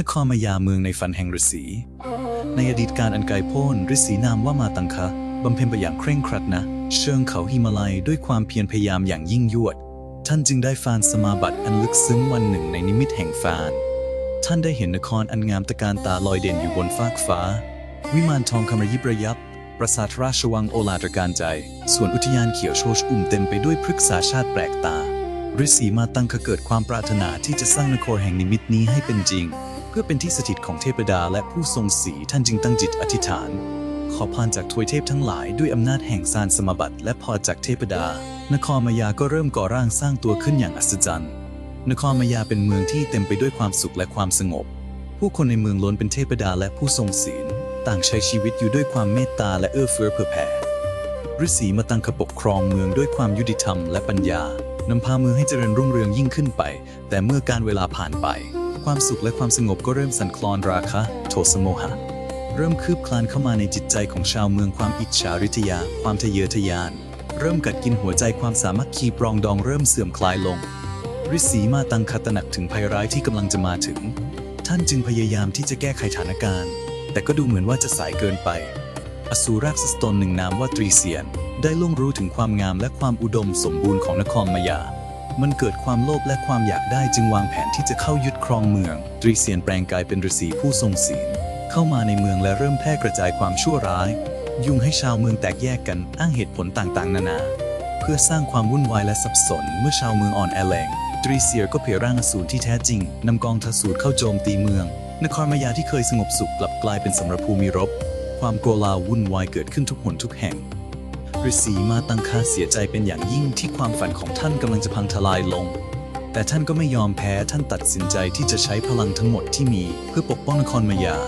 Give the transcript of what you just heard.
นครมายาเมืองในฝันแห่งฤาษี ในอดีตการอันไกลโพ้นฤาษีนามว่ามาตังคะบำเพ็ญไปอย่างเคร่งครัดนะ เชิงเขาหิมาลัยด้วยความเพียรพยายามอย่างยิ่งยวด ท่านจึงได้ฟานสมาบัติอันลึกซึ้งวันหนึ่งในนิมิตแห่งฟาน ท่านได้เห็นนครอันงามตะการตาลอยเด่นอยู่บนฟากฟ้า วิมานทองคำระยิบระยับ ปราสาทราชวังโอลาตระการใจ ส่วนอุทยานเขียวโชชอุ่มเต็มไปด้วยพฤกษาชาติแปลกตาฤาษีมาตังคะเกิดความปรารถนาที่จะสร้างนครแห่งนิมิตนี้ให้เป็นจริง เพื่อเป็นที่สถิตของเทพดาและผู้ทรงศีท่านจึงตั้งจิตอธิษฐาน ขอพรจากทวยเทพทั้งหลายด้วยอำนาจแห่งสารสมบัติ และพรจากเทพดา นครมายาก็เริ่มก่อร่างสร้างตัวขึ้นอย่างอัศจรรย์ นครมายาเป็นเมืองที่เต็มไปด้วยความสุขและความสงบ ผู้คนในเมืองล้วนเป็นเทพดาและผู้ทรงศีล ต่างใช้ชีวิตอยู่ด้วยความเมตตาและเอื้อเฟื้อเผื่อแผ่ฤาษีมาตังคปกครองเมืองด้วยความยุติธรรมและปัญญานำพาเมืองให้เจริญรุ่งเรืองยิ่งขึ้นไป แต่เมื่อการเวลาผ่านไป ความสุขและความสงบก็เริ่มสั่นคลอนราคะ โทสะโมหะ เริ่มคืบคลานเข้ามาในจิตใจของชาวเมืองความอิจฉาริษยา ความทะเยอทะยาน เริ่มกัดกินหัวใจความสามัคคีปรองดองเริ่มเสื่อมคลายลงฤาษีมาตังคตระหนักถึงภัยร้ายที่กำลังจะมาถึง ท่านจึงพยายามที่จะแก้ไขสถานการณ์ แต่ก็ดูเหมือนว่าจะสายเกินไป อสูรราชสตนหนึ่งนามว่าตรีเซียน ได้ล่วงรู้ถึงความงามและความอุดมสมบูรณ์ของนครมายา มันเกิดความโลภและความอยากได้จึงวางแผนที่จะเข้ายึดครองเมือง ตรีเซียนแปลงกายเป็นฤาษีผู้ทรงศีล เข้ามาในเมืองและเริ่มแพร่กระจายความชั่วร้าย ยุ่งให้ชาวเมืองแตกแยกกันอ้างเหตุผลต่างๆ นานา เพื่อสร้างความวุ่นวายและสับสนเมื่อชาวเมืองอ่อนแอแรงตรีเซียก็เผยร่างอสูรที่แท้จริงนำกองทสูรเข้าโจมตีเมือง นครมายาที่เคยสงบสุขกลับกลายเป็นสมรภูมิรบ ความโกลาวุ่นวายเกิดขึ้นทุกหนทุกแห่ง ฤาษีมาตังคาเสียใจเป็นอย่างยิ่งที่ความฝันของท่านกำลังจะพังทลายลง แต่ท่านก็ไม่ยอมแพ้ท่านตัดสินใจที่จะใช้พลังทั้งหมดที่มีเพื่อปกป้องนครมายา